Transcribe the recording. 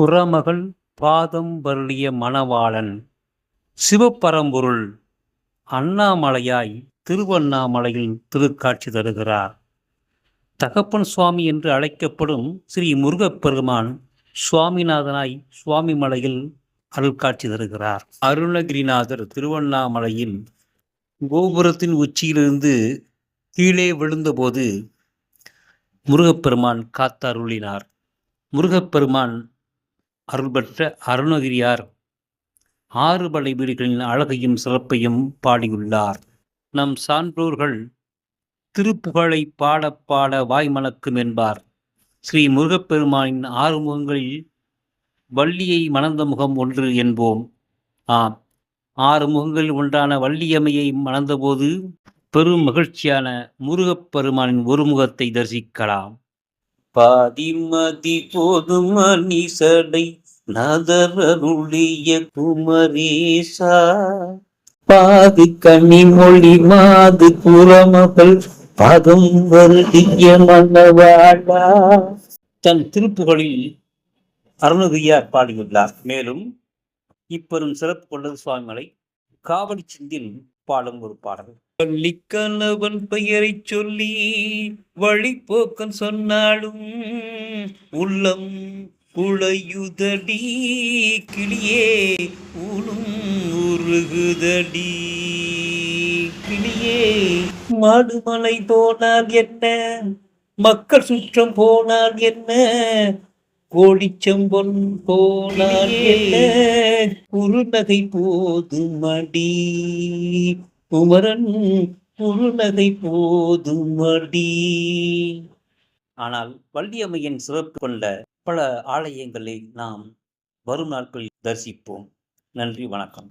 புறமகள் பாதம் வருளிய மணவாளன். சிவப்பரம்பொருள் அண்ணாமலையாய் திருவண்ணாமலையில் திருக்காட்சி தருகிறார். தகப்பன் சுவாமி என்று அழைக்கப்படும் ஸ்ரீ முருகப்பெருமான் சுவாமிநாதனாய் சுவாமி மலையில் அருள்காட்சி தருகிறார். அருணகிரிநாதர் திருவண்ணாமலையில் கோபுரத்தின் உச்சியிலிருந்து கீழே விழுந்தபோது முருகப்பெருமான் காத்தருளினார். முருகப்பெருமான் அருள் பெற்ற அருணகிரியார். ஆறு படை வீடுகளின் அழகையும் சிறப்பையும் பாடியுள்ளார். நம் சான்றோர்கள் திருப்புகழை பாட பாட வாய்மணக்கும் என்பார். ஸ்ரீ முருகப்பெருமானின் ஆறு முகங்களில் வள்ளியை மணந்த முகம் ஒன்று என்போம். ஆம் ஆறு முகங்களில் ஒன்றான வள்ளியம்மையை மணந்தபோது பெரும் மகிழ்ச்சியான முருகப்பெருமானின் ஒரு முகத்தை தரிசிக்கலாம். பாதிமதி போதும் அனிசடை நதரருளிய குமரேசா. பாது கனி மொழி மாது புறமகள் பதம் வருடிய மன்னவாழா தன் திருப்புகளில் அருணகிரியார் பாடியுள்ளார். மேலும் இப்பெரும் சிறப்பு கொண்டது சுவாமிமலை காவடி சிந்தில் பாடும் ஒரு பாடல். பள்ளிக்கணவன் பெயரைச் சொல்லி வழிபோக்கன் சொன்னாலும் உள்ளம் குழையுதடி கிளியே ஊனும் உருகுதடி. கிளியே மாடுமலை போனால் என்ன? மக்கள் சுற்றம் போனால் என்ன? கோடிச்செம்பொன் போனால் என்ன? குறுநகை போதுமடி. குமரன் குறுநகை போதுமடி. ஆனால் வள்ளியம்மையின் சிறப்பு கொண்ட பல ஆலயங்களை நாம் வரும் நாட்களில் தரிசிப்போம். நன்றி வணக்கம்.